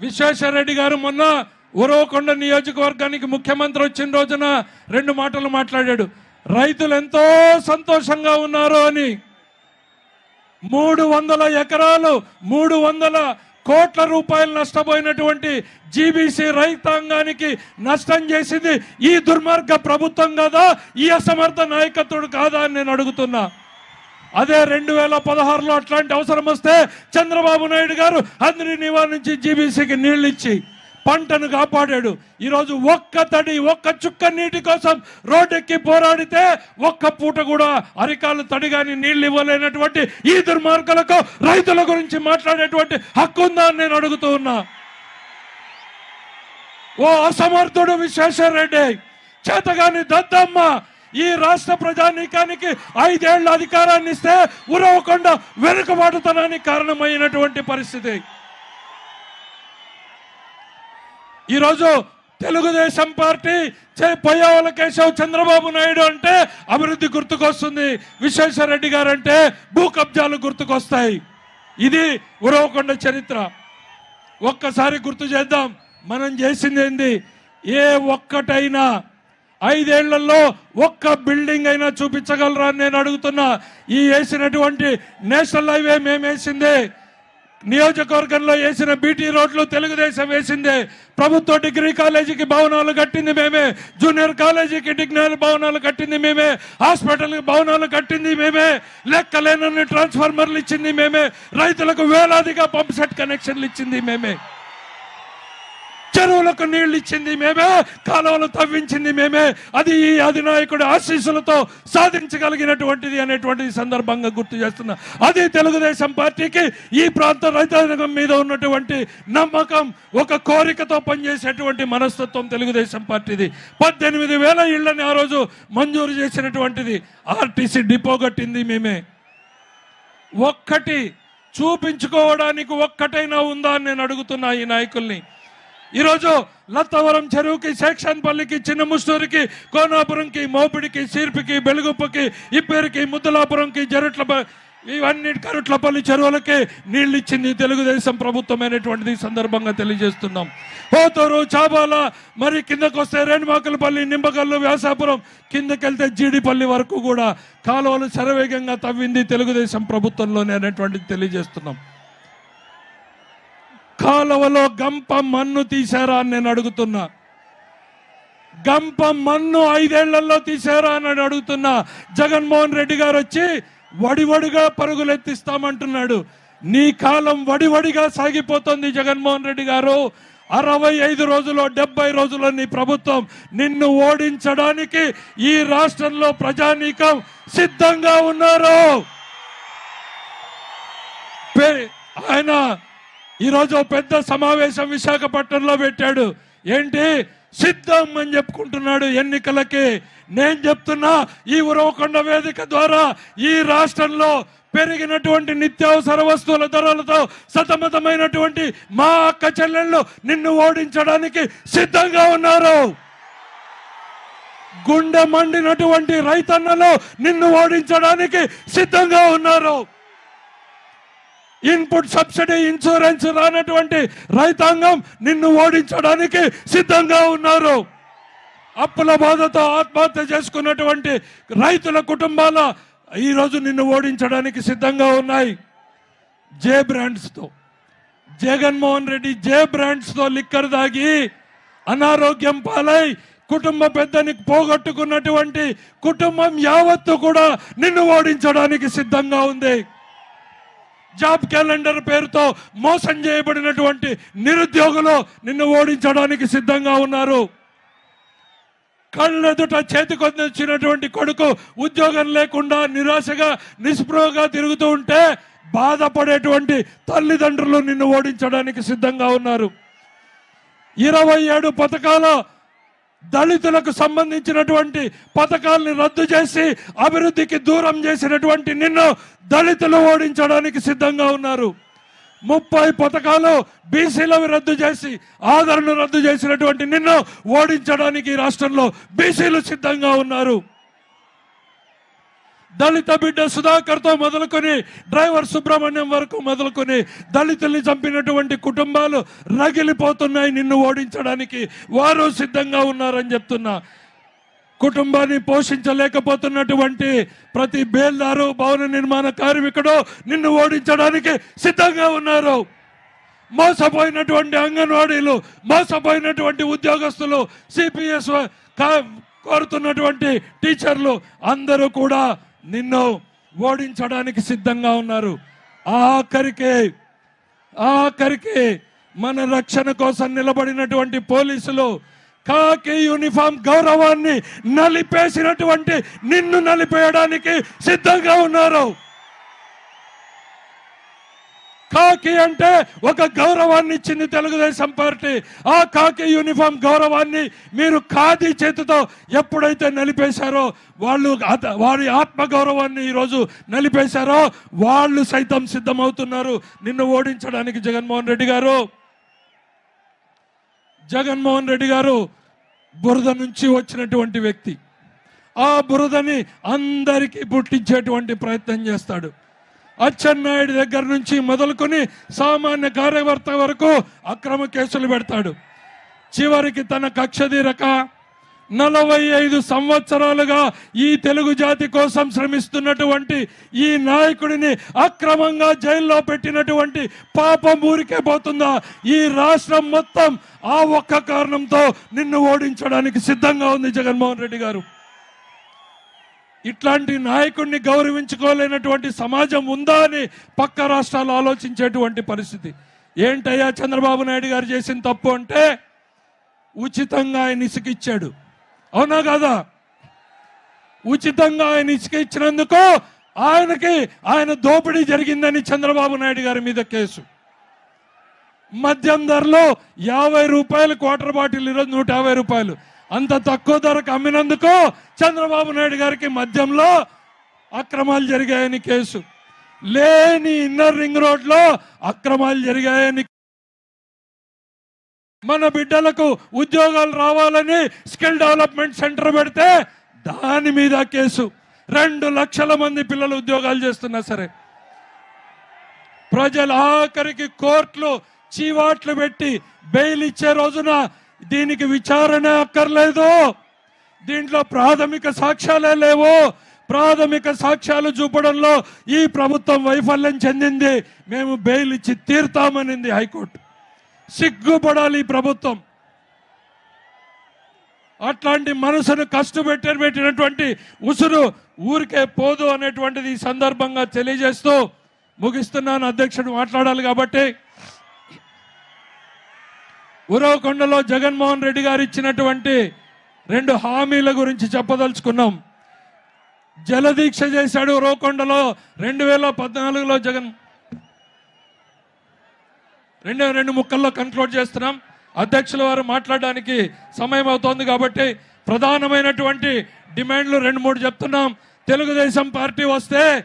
విశ్వేశ్వరరెడ్డి గారు మొన్న ఉరవకొండ నియోజకవర్గానికి ముఖ్యమంత్రి వచ్చిన రోజున రెండు మాటలు మాట్లాడాడు. రైతులు ఎంతో సంతోషంగా ఉన్నారు అని. మూడు వందల ఎకరాలు మూడు వందల కోట్ల రూపాయలు నష్టపోయినటువంటి జీబీసీ రైతాంగానికి నష్టం చేసింది ఈ దుర్మార్గ ప్రభుత్వం కాదా? ఈ అసమర్థ నాయకత్వుడు కాదా అని నేను అడుగుతున్నా. అదే రెండు వేల పదహారులో అట్లాంటి అవసరం వస్తే చంద్రబాబు నాయుడు గారు అందరి నివారించి జీబీసీకి నీళ్ళు ఇచ్చి పంటను కాపాడాడు. ఈరోజు ఒక్క తడి ఒక్క చుక్క నీటి కోసం రోడ్డెక్కి పోరాడితే ఒక్క పూట కూడా అరికాలు తడిగాని నీళ్ళు ఇవ్వలేనటువంటి ఈ దుర్మార్గులకు రైతుల గురించి మాట్లాడేటువంటి హక్కు ఉందా అని నేను అడుగుతూ ఉన్నా. ఓ అసమర్థుడు విశ్వేశ్వరరెడ్డి చేతగాని దద్దమ్మ ఈ రాష్ట్ర ప్రజానీకానికి ఐదేళ్ళ అధికారాన్ని ఇస్తే ఉరవకుండా వెనుకబాటుతనానికి కారణమైనటువంటి పరిస్థితి. ఈరోజు తెలుగుదేశం పార్టీ చే- పొయ్యవల కేశవ్ చంద్రబాబు నాయుడు అంటే అభివృద్ధి గుర్తుకొస్తుంది. విశ్వేశ్వరరెడ్డి గారు అంటే భూ కబ్జాలు గుర్తుకొస్తాయి. ఇది ఉరవకొండ చరిత్ర. ఒక్కసారి గుర్తు చేద్దాం. మనం చేసింది ఏంది? ఏ ఒక్కటైనా ఐదేళ్ళలో ఒక్క బిల్డింగ్ అయినా చూపించగలరా అని నేను అడుగుతున్నా. ఈ వేసినటువంటి నేషనల్ హైవే మేము వేసిందే. నియోజకవర్గంలో వేసిన బీటీ రోడ్లు తెలుగుదేశం వేసిందే. ప్రభుత్వ డిగ్రీ కాలేజీకి భవనాలు కట్టింది మేమే. జూనియర్ కాలేజీకి డిగ్రీ భవనాలు కట్టింది మేమే. హాస్పిటల్కి భవనాలు కట్టింది మేమే. లెక్కలేనన్ని ట్రాన్స్ఫార్మర్లు ఇచ్చింది మేమే. రైతులకు వేలాదిగా పంప్ సెట్ కనెక్షన్లు ఇచ్చింది మేమే. చెరువులకు నీళ్ళు ఇచ్చింది మేమే కాలువలు తవ్వించింది మేమే. అది ఈ అధినాయకుడి ఆశీస్సులతో సాధించగలిగినటువంటిది అనేటువంటిది సందర్భంగా గుర్తు చేస్తున్నా. అది తెలుగుదేశం పార్టీకి ఈ ప్రాంత రైతాంగం మీద ఉన్నటువంటి నమ్మకం ఒక కోరికతో పనిచేసేటువంటి మనస్తత్వం తెలుగుదేశం పార్టీది. పద్దెనిమిది వేల ఇళ్ళని ఆ రోజు మంజూరు చేసినటువంటిది ఆర్టీసీ డిపో కట్టింది మేమే. ఒక్కటి చూపించుకోవడానికి ఒక్కటైనా ఉందా అని నేను అడుగుతున్నా ఈ నాయకుల్ని. ఈరోజు లత్తవరం చెరువుకి శేక్షన్పల్లికి చిన్న ముస్తూరికి కోనాపురంకి మోపిడికి సీర్పికి బెలుగుప్పకి ఇప్పేరికి ముద్దలాపురంకి జరుట్ల ఇవన్నీ కరుట్లపల్లి చెరువులకి నీళ్ళు ఇచ్చింది తెలుగుదేశం ప్రభుత్వమైనటువంటిది సందర్భంగా తెలియజేస్తున్నాం. పోతూరు చాబాల మరి కిందకు వస్తే రేణుమాకలపల్లి నింబకల్లు వ్యాసాపురం కిందకెళ్తే జీడిపల్లి వరకు కూడా కాలువలు శరవేగంగా తవ్వింది తెలుగుదేశం ప్రభుత్వంలోనే అనేటువంటిది తెలియజేస్తున్నాం. కాలువలో గంప మన్ను తీశారా అని నేను అడుగుతున్నా. గంప మన్ను ఐదేళ్ళలో తీశారా అని అడుగుతున్నా. జగన్మోహన్ రెడ్డి గారు వచ్చి వడివడిగా పరుగులెత్తిస్తామంటున్నాడు. నీ కాలం వడివడిగా సాగిపోతుంది జగన్మోహన్ రెడ్డి గారు. అరవై ఐదు రోజులు డెబ్బై రోజుల నీ ప్రభుత్వం నిన్ను ఓడించడానికి ఈ రాష్ట్రంలో ప్రజానీకం సిద్ధంగా ఉన్నారు. పే- ఆయన ఈరోజు పెద్ద సమావేశం విశాఖపట్నంలో పెట్టాడు. ఏంటి? సిద్ధం అని చెప్పుకుంటున్నాడు ఎన్నికలకి. నేను చెప్తున్నా ఈ ఉరవకొండ వేదిక ద్వారా ఈ రాష్ట్రంలో పెరిగినటువంటి నిత్యావసర వస్తువుల ధరలతో సతమతమైనటువంటి మా అక్క చెల్లెళ్ళు నిన్ను ఓడించడానికి సిద్ధంగా ఉన్నారు. గుండె మండినటువంటి రైతన్నలు నిన్ను ఓడించడానికి సిద్ధంగా ఉన్నారు. ఇన్పుట్ సబ్సిడీ ఇన్సూరెన్స్ రానటువంటి రైతాంగం నిన్ను ఓడించడానికి సిద్ధంగా ఉన్నారు. అప్పుల బాధతో ఆత్మహత్య చేసుకున్నటువంటి రైతుల కుటుంబాల ఈరోజు నిన్ను ఓడించడానికి సిద్ధంగా ఉన్నాయి. జే బ్రాండ్స్తో జగన్మోహన్ రెడ్డి జే బ్రాండ్స్తో లిక్కర్ దాగి అనారోగ్యం పాలై కుటుంబ పెద్దని పోగొట్టుకున్నటువంటి కుటుంబం యావత్తు కూడా నిన్ను ఓడించడానికి సిద్ధంగా ఉంది. జాబ్ క్యాలెండర్ పేరుతో మోసం చేయబడినటువంటి నిరుద్యోగులు నిన్ను ఓడించడానికి సిద్ధంగా ఉన్నారు. కళ్ళెదుట చేతికొందించినటువంటి కొడుకు ఉద్యోగం లేకుండా నిరాశగా నిస్పృహగా తిరుగుతూ ఉంటే బాధపడేటువంటి తల్లిదండ్రులు నిన్ను ఓడించడానికి సిద్ధంగా ఉన్నారు. ఇరవై ఏడు పథకాల దళితులకు సంబంధించినటువంటి పథకాల్ని రద్దు చేసి అభివృద్ధికి దూరం చేసినటువంటి నిన్ను దళితులు ఓడించడానికి సిద్ధంగా ఉన్నారు. ముప్పై పథకాలు బీసీలవి రద్దు చేసి ఆదరణ రద్దు చేసినటువంటి నిన్ను ఓడించడానికి రాష్ట్రంలో బీసీలు సిద్ధంగా ఉన్నారు. దళిత బిడ్డ సుధాకర్తో మొదలుకొని డ్రైవర్ సుబ్రహ్మణ్యం వరకు మొదలుకొని దళితుల్ని చంపినటువంటి కుటుంబాలు రగిలిపోతున్నాయి నిన్ను ఓడించడానికి. వారు సిద్ధంగా ఉన్నారని చెప్తున్నా. కుటుంబాన్ని పోషించలేకపోతున్నటువంటి ప్రతి బేల్దారు భవన నిర్మాణ కార్మికుడు నిన్ను ఓడించడానికి సిద్ధంగా ఉన్నారు. మోసపోయినటువంటి అంగన్వాడీలు మోసపోయినటువంటి ఉద్యోగస్తులు సిపిఎస్ కోరుతున్నటువంటి టీచర్లు అందరూ కూడా నిన్ను ఓడించడానికి సిద్ధంగా ఉన్నారు. ఆఖరికి ఆఖరికి మన రక్షణ కోసం నిలబడినటువంటి పోలీసులు కాకి యూనిఫామ్ గౌరవాన్ని నలిపేసినటువంటి నిన్ను నలిపేయడానికి సిద్ధంగా ఉన్నారు. కాకి అంటే ఒక గౌరవాన్ని ఇచ్చింది తెలుగుదేశం పార్టీ. ఆ కాకి యూనిఫామ్ గౌరవాన్ని మీరు ఖాదీ చేతితో ఎప్పుడైతే నలిపేశారో వాళ్ళు అత- వారి ఆత్మగౌరవాన్ని ఈరోజు నలిపేశారో వాళ్ళు సైతం సిద్ధమవుతున్నారు. నిన్ను ఓడించడానికి జగన్మోహన్ రెడ్డి గారు. జగన్మోహన్ రెడ్డి గారు బురద నుంచి వచ్చినటువంటి వ్యక్తి. ఆ బురదని అందరికీ పుట్టించేటువంటి ప్రయత్నం చేస్తాడు. అచ్చెన్నాయుడు దగ్గర నుంచి మొదలుకొని సామాన్య కార్యకర్త వరకు అక్రమ కేసులు పెడతాడు. చివరికి తన కక్ష తీరక నలభై ఐదు సంవత్సరాలుగా ఈ తెలుగు జాతి కోసం శ్రమిస్తున్నటువంటి ఈ నాయకుడిని అక్రమంగా జైల్లో పెట్టినటువంటి పాపం ఊరికే పోతుందా? ఈ రాష్ట్రం మొత్తం ఆ ఒక్క కారణంతో నిన్ను ఓడించడానికి సిద్ధంగా ఉంది జగన్మోహన్ రెడ్డి గారు. ఇట్లాంటి నాయకుడిని గౌరవించుకోలేనటువంటి సమాజం ఉందా అని పక్క రాష్ట్రాలు ఆలోచించేటువంటి పరిస్థితి. ఏంటయ్యా చంద్రబాబు నాయుడు గారు చేసిన తప్పు అంటే ఉచితంగా ఆయన ఇసుకిచ్చాడు అవునా కదా? ఉచితంగా ఆయన ఇసుక ఇచ్చినందుకు ఆయనకి ఆయన దోపిడీ జరిగిందని చంద్రబాబు నాయుడు గారి మీద కేసు. మద్యం ధరలో యాభై రూపాయలు క్వార్టర్ బాటిల్ ఈరోజు నూట యాభై రూపాయలు. అంత తక్కువ ధరకు అమ్మినందుకు చంద్రబాబు నాయుడు గారికి మద్యంలో అక్రమాలు జరిగాయని కేసు. లేని ఇన్నర్ రింగ్ రోడ్లో అక్రమాలు జరిగాయని మన బిడ్డలకు ఉద్యోగాలు రావాలని స్కిల్ డెవలప్మెంట్ సెంటర్ పెడితే దాని మీద కేసు. రెండు లక్షల మంది పిల్లలు ఉద్యోగాలు చేస్తున్నా సరే. ప్రజలు ఆఖరికి కోర్టులు చీవాట్లు పెట్టి బెయిల్ ఇచ్చే రోజున దీనికి విచారణ అక్కర్లేదు. దీంట్లో ప్రాథమిక సాక్ష్యాలే లేవు. ప్రాథమిక సాక్ష్యాలు చూపడంలో ఈ ప్రభుత్వం వైఫల్యం చెందింది. మేము బెయిల్ ఇచ్చి తీర్తామనింది హైకోర్టు. సిగ్గుపడాలి ఈ ప్రభుత్వం. అట్లాంటి మనసును కష్టపెట్టి పెట్టినటువంటి ఉసురు ఊరికే పోదు అనేటువంటిది ఈ సందర్భంగా తెలియజేస్తూ ముగిస్తున్నాను. అధ్యక్షుడు మాట్లాడాలి కాబట్టి ఉరవకొండలో జగన్మోహన్ రెడ్డి గారు ఇచ్చినటువంటి రెండు హామీల గురించి చెప్పదలుచుకున్నాం. జలదీక్ష చేశాడు ఉరవకొండలో రెండు వేల పద్నాలుగులో జగన్. రెండు రెండు ముక్కల్లో కన్క్లూడ్ చేస్తున్నాం. అధ్యక్షుల వారు మాట్లాడడానికి సమయం అవుతోంది కాబట్టి ప్రధానమైనటువంటి డిమాండ్లు రెండు మూడు చెప్తున్నాం. తెలుగుదేశం పార్టీ వస్తే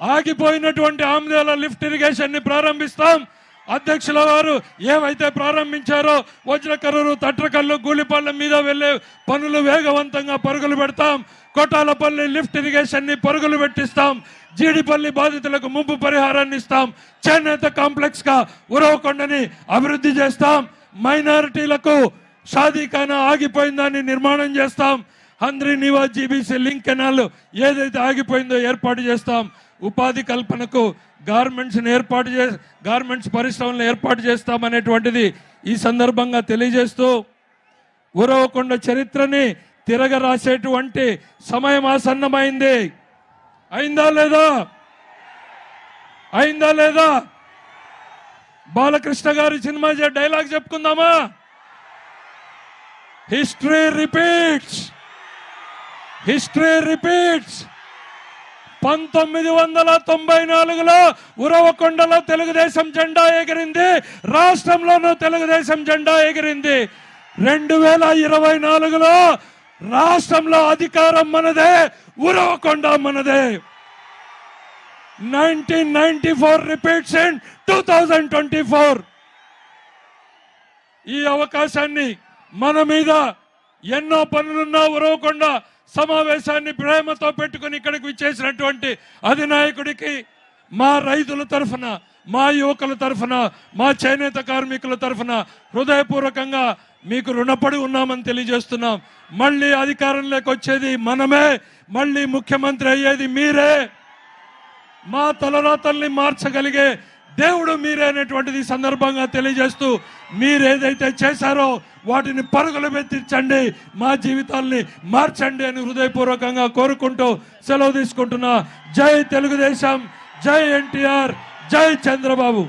ఆగిపోయినటువంటి ఆమ్దేల లిఫ్ట్ ఇరిగేషన్ని ప్రారంభిస్తాం. అధ్యక్షుల వారు ఏమైతే ప్రారంభించారో వజ్రకర్రూరు తట్రకల్లు గూలిపళ్ళ మీద వెళ్ళే పనులు వేగవంతంగా పరుగులు పెడతాం. కొట్టాలపల్లి లిఫ్ట్ ఇరిగేషన్ని పరుగులు పెట్టిస్తాం. జీడిపల్లి బాధితులకు ముంపు పరిహారాన్ని ఇస్తాం. చేనేత కాంప్లెక్స్గా ఉరవకొండని అభివృద్ధి చేస్తాం. మైనారిటీలకు షాదీఖానా ఆగిపోయిందాన్ని నిర్మాణం చేస్తాం. Handri Neeva GBC link canal ఏదైతే ఆగిపోయిందో ఏర్పాటు చేస్తాం. ఉపాధి కల్పనకు గార్మెంట్స్ని ఏర్పాటు చే గార్మెంట్స్ పరిశ్రమలను ఏర్పాటు చేస్తామనేటువంటిది ఈ సందర్భంగా తెలియజేస్తూ ఉరవకొండ చరిత్రని తిరగరాసేటువంటి సమయం ఆసన్నమైంది. అయిందా లేదా? అయిందా లేదా? బాలకృష్ణ గారి cinema dialogue చెప్పుకుందామా? History repeats! History repeats! పంతొమ్మిది వందల తొంభై నాలుగులో ఉరవకొండలో తెలుగుదేశం జెండా ఎగిరింది. రాష్ట్రంలోనూ తెలుగుదేశం జెండా ఎగిరింది. రెండు వేల ఇరవై నాలుగులో రాష్ట్రంలో అధికారం మనదే ఉరవకొండ మనదే. Nineteen ninety four repeats in two thousand twenty four. ఈ అవకాశాన్ని మన మీద ఎన్నో పనులున్నా ఉరవకుండా సమావేశాన్ని ప్రేమతో పెట్టుకుని ఇక్కడికి విచ్చేసినటువంటి అధినాయకుడికి మా రైతుల తరఫున మా యువకుల తరఫున మా చేనేత కార్మికుల తరఫున హృదయపూర్వకంగా మీకు రుణపడి ఉన్నామని తెలియజేస్తున్నాం. మళ్ళీ అధికారంలోకి వచ్చేది మనమే మళ్ళీ ముఖ్యమంత్రి అయ్యేది మీరే. మా తలరాతల్ని మార్చగలిగే దేవుడు మీరేనటువంటిది సందర్భంగా తెలియజేస్తూ మీరు ఏదైతే చేశారో వాటిని పరుగులు మెత్తించండి మా జీవితాల్ని మార్చండి అని హృదయపూర్వకంగా కోరుకుంటూ సెలవు తీసుకుంటున్నా. జై తెలుగుదేశం జై ఎన్టీఆర్ జై చంద్రబాబు.